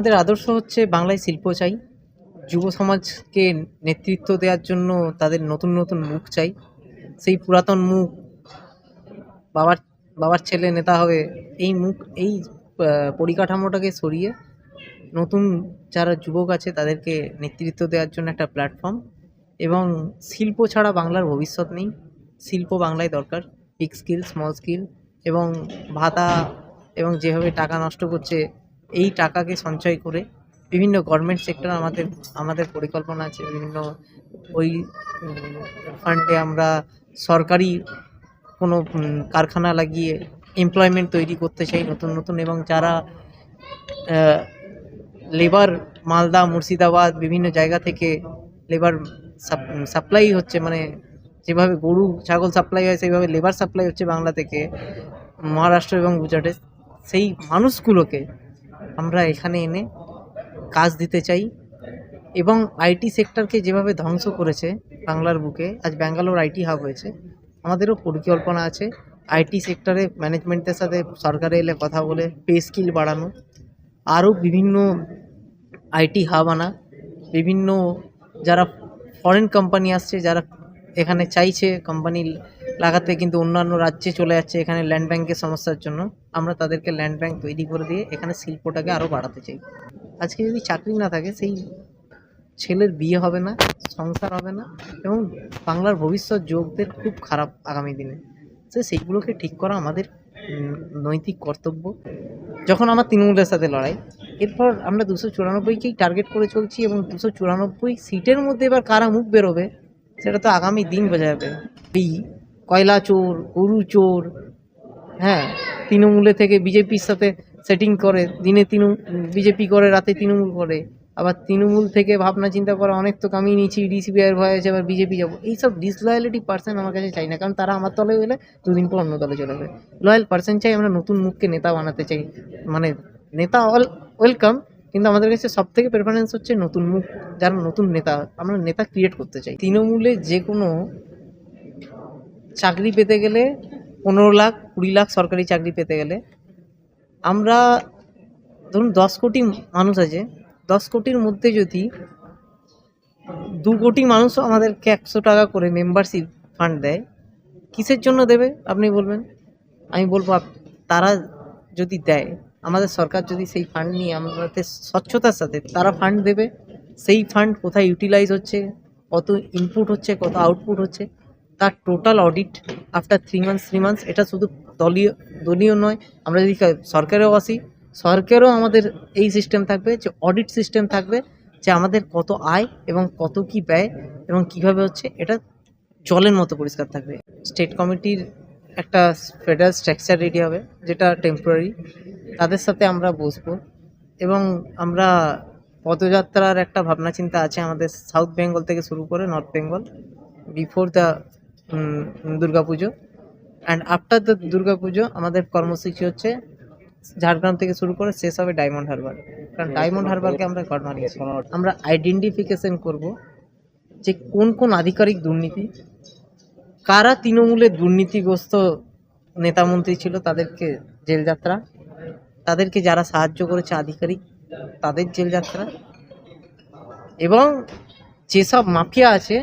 আমাদের আদর্শ হচ্ছে বাংলায় শিল্প চাই, যুব সমাজকে নেতৃত্ব দেওয়ার জন্য তাদের নতুন নতুন মুখ চাই। সেই পুরাতন মুখ, বাবার বাবার ছেলে নেতা হবে এই মুখ, এই পরিকাঠামোটাকে সরিয়ে নতুন যারা যুবক আছে তাদেরকে নেতৃত্ব দেওয়ার জন্য একটা প্ল্যাটফর্ম এবং শিল্প ছাড়া বাংলার ভবিষ্যৎ নেই। শিল্প বাংলায় দরকার বিগ স্কিল স্মল স্কিল এবং ভাতা এবং যেভাবে টাকা নষ্ট করছে এই টাকাকে সঞ্চয় করে বিভিন্ন গভর্নমেন্ট সেক্টর আমাদের আমাদের পরিকল্পনা আছে, বিভিন্ন ওই ফান্ডে আমরা সরকারি কোনো কারখানা লাগিয়ে এমপ্লয়মেন্ট তৈরি করতে চাই নতুন নতুন এবং যারা লেবার মালদা, মুর্শিদাবাদ বিভিন্ন জায়গা থেকে লেবার সাপ্লাই হচ্ছে মানে যেভাবে গরু, ছাগল সাপ্লাই হয়, সেইভাবে লেবার সাপ্লাই হচ্ছে বাংলা থেকে, মহারাষ্ট্র এবং গুজরাটে, সেই মানুষগুলোকে আমরা এখানে এনে কাজ দিতে চাই এবং আইটি সেক্টরকে যেভাবে ধ্বংস করেছে বাংলার বুকে, আজ ব্যাঙ্গালোর আইটি হাব হয়েছে, আমাদেরও পরিকল্পনা আছে আইটি সেক্টরে ম্যানেজমেন্টের সাথে সরকারে এলে কথা বলে, পে স্কিল বাড়ানো, আরও বিভিন্ন আইটি হাব আনা, বিভিন্ন যারা ফরেন কোম্পানি আসছে, যারা এখানে চাইছে কোম্পানি লাগাতে কিন্তু অন্যান্য রাজ্যে চলে যাচ্ছে এখানে ল্যান্ড ব্যাংকের সমস্যার জন্য। আমরা তাদেরকে ল্যান্ড ব্যাংক তৈরি করে দিয়ে এখানে শিল্পটাকে আরও বাড়াতে চাই। আজকে যদি চাকরি না থাকে, সেই ছেলের বিয়ে হবে না, সংসার হবে না, এবং বাংলার ভবিষ্যৎ যুবকদের খুব খারাপ আগামী দিনে। সে সেইগুলোকে ঠিক করা আমাদের নৈতিক কর্তব্য। যখন আমার তৃণমূলের সাথে লড়াই, এরপর আমরা দুশো চুরানব্বইকেই টার্গেট করে চলছি এবং দুশো চুরানব্বই সিটের মধ্যে এবার কারা মুখ বেরোবে? সেটা তো আগামী দিন বোঝা যাবে এই কয়লা চোর, গরু চোর হ্যাঁ তৃণমূলে থেকে বিজেপির সাথে সেটিং করে, দিনে তৃণমূল বিজেপি করে, রাতে তৃণমূল করে। আবার তৃণমূল থেকে ভাবনা চিন্তা করে, অনেক তো কামিয়ে নিয়েছি ডিসিবিআইয়ের ভয় আছে, আবার বিজেপি যাব। এইসব ডিসলয়ালিটি পার্সন আমার কাছে চাই না, কারণ তারা আমার তলে গেলে দুদিন পর অন্য দলে চলে যাবে। লয়াল পার্সন চাই আমরা নতুন মুখকে নেতা বানাতে চাই। মানে নেতা অল ওয়েলকাম কিন্তু আমাদের কাছে সব থেকে প্রেফারেন্স হচ্ছে নতুন মুখ, যারা নতুন নেতা, আমরা নেতা ক্রিয়েট করতে চাই। তৃণমূলে যে কোনো চাকরি পেতে গেলে পনেরো লাখ, কুড়ি লাখ সরকারি চাকরি পেতে গেলে, আমরা ধরুন দশ কোটি মানুষ আছে, দশ কোটির মধ্যে যদি দু কোটি মানুষও আমাদেরকে একশো টাকা করে মেম্বারশিপ ফান্ড দেয়, কিসের জন্য দেবে, আপনি বলবেন? আমি বলব তারা যদি দেয় আমাদের সরকার যদি সেই ফান্ড নিয়ে আমাদের স্বচ্ছতার সাথে তারা ফান্ড দেবে, সেই ফান্ড কোথায় ইউটিলাইজ হচ্ছে, কত ইনপুট হচ্ছে, কত আউটপুট হচ্ছে, তার total audit after three months three months এটা শুধু দলীয় দলীয় নয়, আমরা যদি সরকারেও আসি, সরকারও আমাদের এই সিস্টেম থাকবে, যে অডিট সিস্টেম থাকবে, যে আমাদের কত আয় এবং কত কি ব্যয় এবং কীভাবে হচ্ছে, এটা জলের মতো পরিষ্কার থাকবে। স্টেট কমিটির একটা ফেডারেল স্ট্রাকচার রেডি হবে যেটা টেম্পোরারি তাদের সাথে আমরা বসবো। এবং আমরা পদযাত্রার একটা ভাবনা চিন্তা আছে আমাদের সাউথ বেঙ্গল থেকে শুরু করে north Bengal before the Durga Puja. And after the Durga পুজো আমাদের কর্মসূচি হচ্ছে ঝাড়গ্রাম থেকে শুরু করে শেষ হবে ডায়মন্ড হারবার কারণ ডায়মন্ড হারবারকে আমরা গড় মানিয়েছি আমরা আইডেন্টিফিকেশন করব যে কোন কোন আধিকারিক দুর্নীতি কারা তৃণমূলে দুর্নীতিগ্রস্ত নেতামন্ত্রী ছিল তাদেরকে জেলযাত্রা? তাদেরকে যারা সাহায্য করেছে আধিকারিক, তাদের জেলযাত্রা? এবং যেসব মাফিয়া আছে